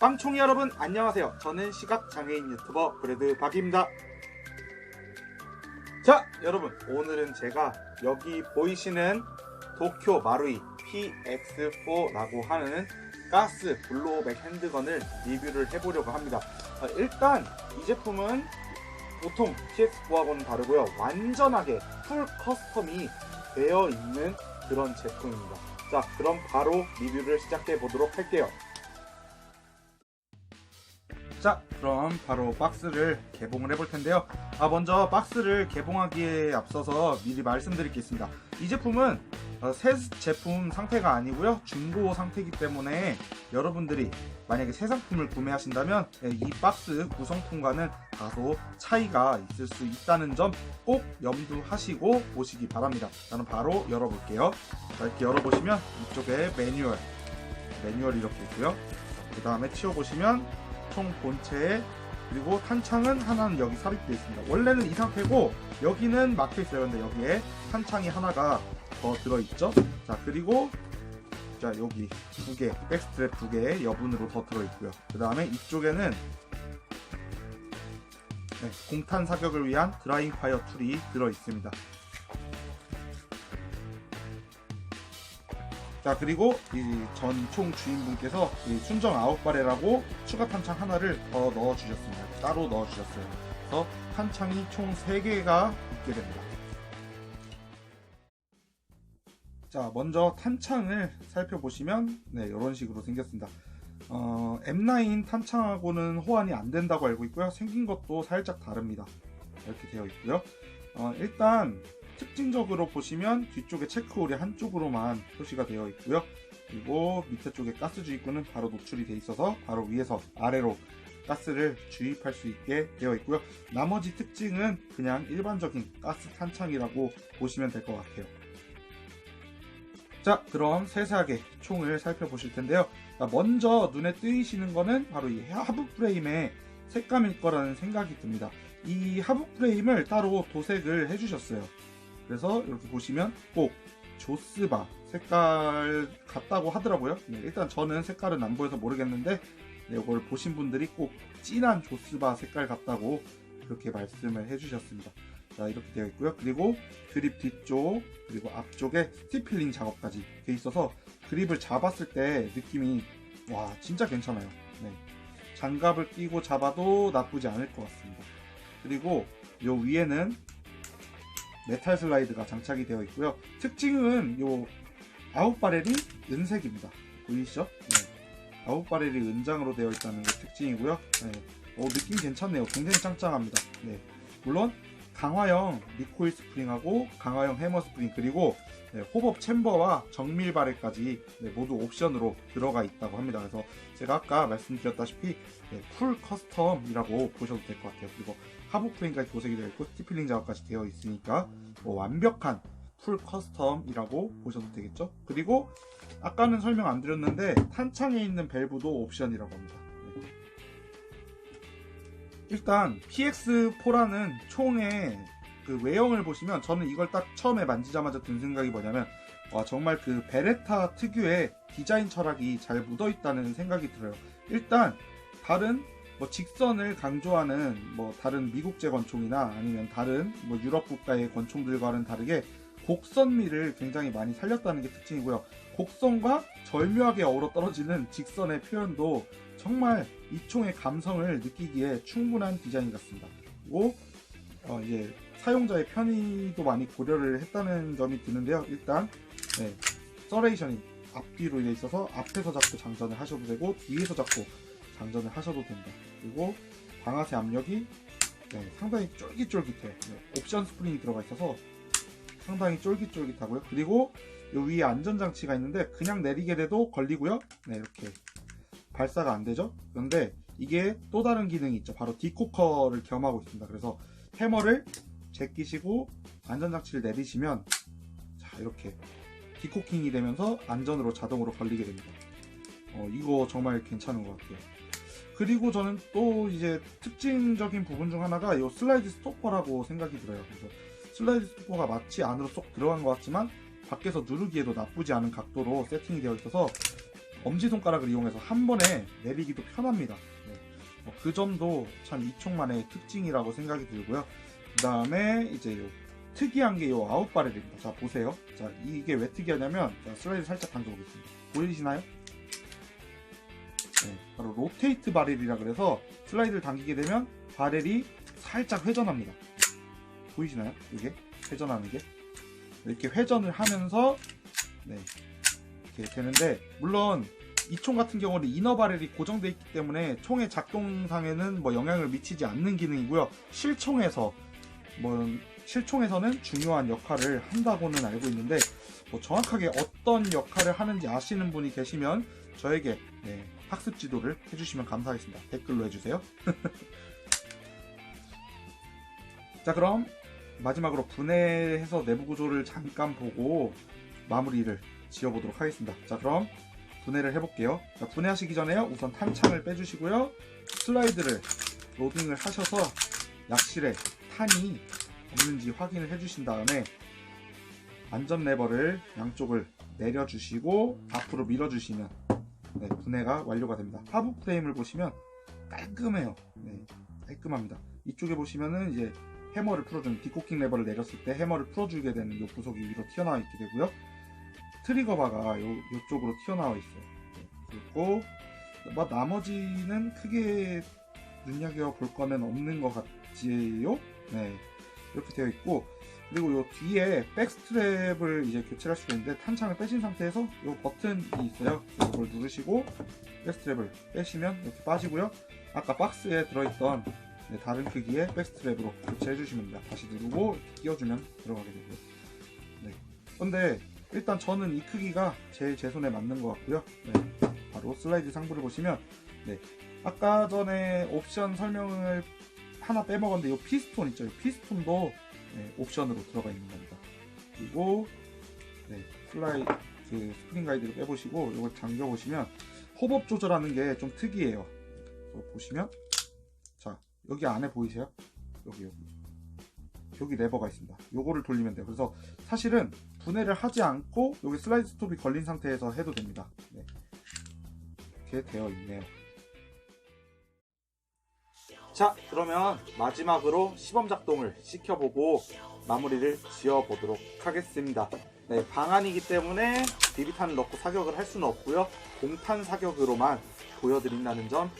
빵총이 여러분 안녕하세요. 저는 시각장애인 유튜버 브레드 박입니다. 자 여러분 오늘은 제가 여기 보이시는 도쿄 마루이 PX4라고 하는 가스 블로우백 핸드건을 리뷰를 해보려고 합니다. 어, 일단 이 제품은 보통 PX4하고는 다르고요. 완전하게 풀 커스텀이 되어 있는 그런 제품입니다. 자 그럼 바로 리뷰를 시작해 보도록 할게요. 자, 그럼 바로 박스를 개봉을 해볼 텐데요. 아, 먼저 박스를 개봉하기에 앞서서 미리 말씀드릴 게 있습니다. 이 제품은 어, 새 제품 상태가 아니고요. 중고 상태이기 때문에 여러분들이 만약에 새 상품을 구매하신다면 예, 이 박스 구성품과는 다소 차이가 있을 수 있다는 점 꼭 염두하시고 보시기 바랍니다. 저는 바로 열어볼게요. 자, 이렇게 열어보시면 이쪽에 매뉴얼, 매뉴얼이 이렇게 있고요. 그 다음에 치워보시면 총 본체에 그리고 탄창은 하나는 여기 삽입되어 있습니다. 원래는 이 상태고 여기는 막혀 있어요. 근데 여기에 탄창이 하나가 더 들어있죠. 자 그리고 자 여기 두 개, 백스트랩 두 개 여분으로 더 들어있고요. 그 다음에 이쪽에는 네, 공탄 사격을 위한 드라잉 파이어 툴이 들어있습니다. 자 그리고 이 전 총 주인분께서 이 순정 아웃바레라고 추가 탄창 하나를 더 넣어 주셨습니다. 따로 넣어 주셨어요. 그래서 탄창이 총 3개가 있게 됩니다. 자 먼저 탄창을 살펴보시면 네 이런 식으로 생겼습니다. 어, M9 탄창하고는 호환이 안 된다고 알고 있고요. 생긴 것도 살짝 다릅니다. 이렇게 되어 있고요. 어, 일단 특징적으로 보시면 뒤쪽에 체크홀이 한쪽으로만 표시가 되어 있고요. 그리고 밑에 쪽에 가스 주입구는 바로 노출이 되어 있어서 바로 위에서 아래로 가스를 주입할 수 있게 되어 있고요. 나머지 특징은 그냥 일반적인 가스 탄창이라고 보시면 될 것 같아요. 자, 그럼 세세하게 총을 살펴보실 텐데요. 먼저 눈에 띄시는 거는 바로 이 하부 프레임의 색감일 거라는 생각이 듭니다. 이 하부 프레임을 따로 도색을 해주셨어요. 그래서 이렇게 보시면 꼭 조스바 색깔 같다고 하더라고요. 네, 일단 저는 색깔은 안 보여서 모르겠는데 네, 이걸 보신 분들이 꼭 진한 조스바 색깔 같다고 그렇게 말씀을 해주셨습니다. 자 이렇게 되어 있고요. 그리고 그립 뒤쪽 그리고 앞쪽에 스티필링 작업까지 돼 있어서 그립을 잡았을 때 느낌이 와 진짜 괜찮아요. 네. 장갑을 끼고 잡아도 나쁘지 않을 것 같습니다. 그리고 요 위에는 메탈 슬라이드가 장착이 되어 있고요. 특징은 요 아웃바렐이 은색입니다. 보이시죠? 네. 아웃바렐이 은장으로 되어 있다는 게 특징이고요. 네. 오, 느낌 괜찮네요. 굉장히 짱짱합니다. 네. 물론 강화형 리코일 스프링하고 강화형 해머 스프링 그리고 네, 호법 챔버와 정밀 바렐까지 네, 모두 옵션으로 들어가 있다고 합니다. 그래서 제가 아까 말씀드렸다시피 네, 풀 커스텀이라고 보셔도 될 것 같아요. 그리고 하부 프레임까지 도색이 되어 있고 스티필링 작업까지 되어 있으니까 뭐 완벽한 풀 커스텀이라고 보셔도 되겠죠. 그리고 아까는 설명 안 드렸는데 탄창에 있는 밸브도 옵션이라고 합니다. 네. 일단 PX4라는 총의 그 외형을 보시면 저는 이걸 딱 처음에 만지자마자 든 생각이 뭐냐면 와 정말 그 베레타 특유의 디자인 철학이 잘 묻어 있다는 생각이 들어요. 일단 다른 뭐 직선을 강조하는 뭐 다른 미국제 권총이나 아니면 다른 뭐 유럽 국가의 권총들과는 다르게 곡선미를 굉장히 많이 살렸다는 게 특징이고요. 곡선과 절묘하게 어우러 떨어지는 직선의 표현도 정말 이 총의 감성을 느끼기에 충분한 디자인 같습니다. 그리고 어 이제 사용자의 편의도 많이 고려를 했다는 점이 드는데요. 일단 네, 서레이션이 앞뒤로 되어 있어서 앞에서 잡고 장전을 하셔도 되고 뒤에서 잡고 장전을 하셔도 된다. 그리고 방아쇠 압력이 네, 상당히 쫄깃쫄깃해. 네, 옵션 스프링이 들어가 있어서 상당히 쫄깃쫄깃하고요. 그리고 이 위에 안전장치가 있는데 그냥 내리게 돼도 걸리고요. 네, 이렇게 발사가 안 되죠. 그런데 이게 또 다른 기능이 있죠. 바로 디코커를 겸하고 있습니다. 그래서 해머를 제끼시고 안전장치를 내리시면 자 이렇게 디코킹이 되면서 안전으로 자동으로 걸리게 됩니다. 어, 이거 정말 괜찮은 것 같아요. 그리고 저는 또 이제 특징적인 부분 중 하나가 이 슬라이드 스토퍼라고 생각이 들어요. 그래서 슬라이드 스토퍼가 마치 안으로 쏙 들어간 것 같지만 밖에서 누르기에도 나쁘지 않은 각도로 세팅이 되어 있어서 엄지손가락을 이용해서 한 번에 내리기도 편합니다. 네. 어, 그 점도 참 이 총만의 특징이라고 생각이 들고요. 그 다음에 이제 요 특이한 게요 아웃바렐입니다. 자 보세요. 자 이게 왜 특이하냐면 자, 슬라이드 살짝 당겨보겠습니다. 보이시나요? 네, 바로 로테이트 바렐이라 그래서 슬라이드를 당기게 되면 바렐이 살짝 회전합니다. 보이시나요? 이게 회전하는 게 이렇게 회전을 하면서 네 이렇게 되는데 물론 이 총 같은 경우는 이너 바렐이 고정되어 있기 때문에 총의 작동상에는 뭐 영향을 미치지 않는 기능이고요. 실총에서 뭐 실총에서는 중요한 역할을 한다고는 알고 있는데 뭐 정확하게 어떤 역할을 하는지 아시는 분이 계시면 저에게 네, 학습 지도를 해주시면 감사하겠습니다. 댓글로 해주세요. 자 그럼 마지막으로 분해해서 내부 구조를 잠깐 보고 마무리를 지어보도록 하겠습니다. 자 그럼 분해를 해볼게요. 자, 분해하시기 전에요. 우선 탄창을 빼주시고요. 슬라이드를 로딩을 하셔서 약실에 탄이 없는지 확인을 해주신 다음에 안전 레버를 양쪽을 내려주시고 앞으로 밀어주시면 네, 분해가 완료가 됩니다. 하부 프레임을 보시면 깔끔해요. 네, 깔끔합니다. 이쪽에 보시면은 이제 해머를 풀어주는 디코킹 레버를 내렸을 때 해머를 풀어주게 되는 이 구석이 위로 튀어나와 있게 되고요. 트리거 바가 요, 요쪽으로 튀어나와 있어요. 네, 그리고 뭐 나머지는 크게 눈여겨 볼 거는 없는 것 같지요. 네, 이렇게 되어 있고 그리고 요 뒤에 백스트랩을 이제 교체할 수가 있는데 탄창을 빼신 상태에서 요 버튼이 있어요. 이걸 누르시고 백스트랩을 빼시면 이렇게 빠지고요. 아까 박스에 들어있던 네, 다른 크기의 백스트랩으로 교체해 주시면 됩니다. 다시 누르고 끼워주면 들어가게 되고요. 네. 근데 일단 저는 이 크기가 제일 제 손에 맞는 것 같고요. 네. 바로 슬라이드 상부를 보시면 네. 아까 전에 옵션 설명을 하나 빼먹었는데 이 피스톤 있죠? 이 피스톤도 네, 옵션으로 들어가 있는 겁니다. 그리고 네, 슬라이 그 스프링 가이드를 빼보시고 이걸 잠겨 보시면 호법 조절하는 게 좀 특이해요. 보시면 자 여기 안에 보이세요? 여기 여기 여기 레버가 있습니다. 요거를 돌리면 돼요. 그래서 사실은 분해를 하지 않고 여기 슬라이드 스톱이 걸린 상태에서 해도 됩니다. 네. 이렇게 되어 있네요. 자, 그러면 마지막으로 시범 작동을 시켜보고 마무리를 지어보도록 하겠습니다. 네, 방안이기 때문에 비비탄을 넣고 사격을 할 수는 없고요. 공탄 사격으로만 보여드린다는 점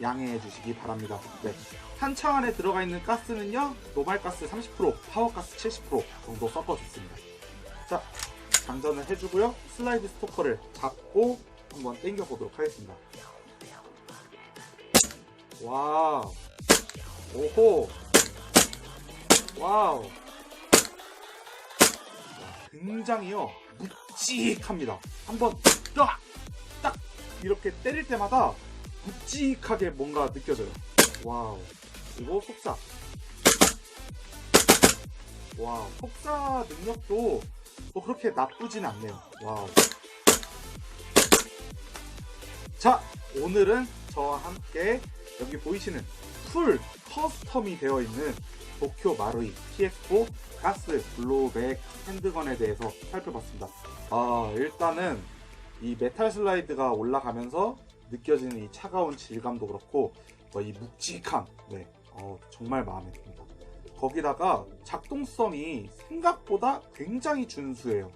양해해 주시기 바랍니다. 네. 탄창 안에 들어가 있는 가스는요, 노말 가스 30%, 파워 가스 70% 정도 섞어줬습니다. 자, 장전을 해주고요. 슬라이드 스토커를 잡고 한번 당겨 보도록 하겠습니다. 와우. 오호. 와우. 굉장히요, 묵직합니다. 한번 딱! 딱! 이렇게 때릴 때마다 묵직하게 뭔가 느껴져요. 와우. 그리고 속사. 와우. 속사 능력도 뭐 그렇게 나쁘진 않네요. 와우. 자, 오늘은 저와 함께 여기 보이시는 풀 커스텀이 되어 있는 도쿄 마루이 TX4 가스 블로우백 핸드건에 대해서 살펴봤습니다. 아, 일단은 이 메탈 슬라이드가 올라가면서 느껴지는 이 차가운 질감도 그렇고 어, 이 묵직함, 네, 어, 정말 마음에 듭니다. 거기다가 작동성이 생각보다 굉장히 준수해요.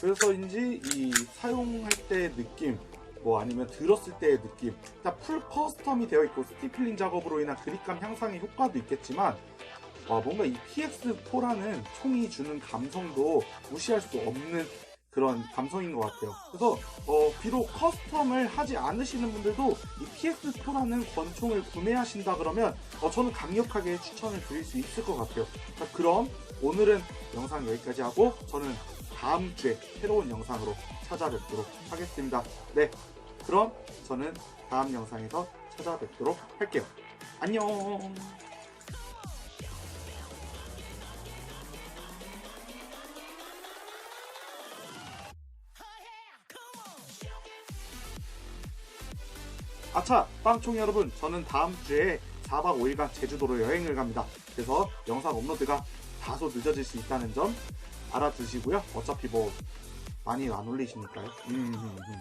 그래서인지 이 사용할 때의 느낌, 뭐 아니면 들었을 때의 느낌, 풀 커스텀이 되어 있고 스티플링 작업으로 인한 그립감 향상의 효과도 있겠지만 와, 뭔가 이 PX4라는 총이 주는 감성도 무시할 수 없는 그런 감성인 것 같아요. 그래서 어, 비록 커스텀을 하지 않으시는 분들도 이 PX4라는 권총을 구매하신다 그러면 어, 저는 강력하게 추천을 드릴 수 있을 것 같아요. 자, 그럼 오늘은 영상 여기까지 하고 저는 다음 주에 새로운 영상으로 찾아뵙도록 하겠습니다. 네, 그럼 저는 다음 영상에서 찾아뵙도록 할게요. 안녕. 아차! 빵총 여러분, 저는 다음 주에 4박 5일간 제주도로 여행을 갑니다. 그래서 영상 업로드가 다소 늦어질 수 있다는 점 알아두시고요. 어차피 뭐 많이 안 올리시니까요. 음, 음, 음.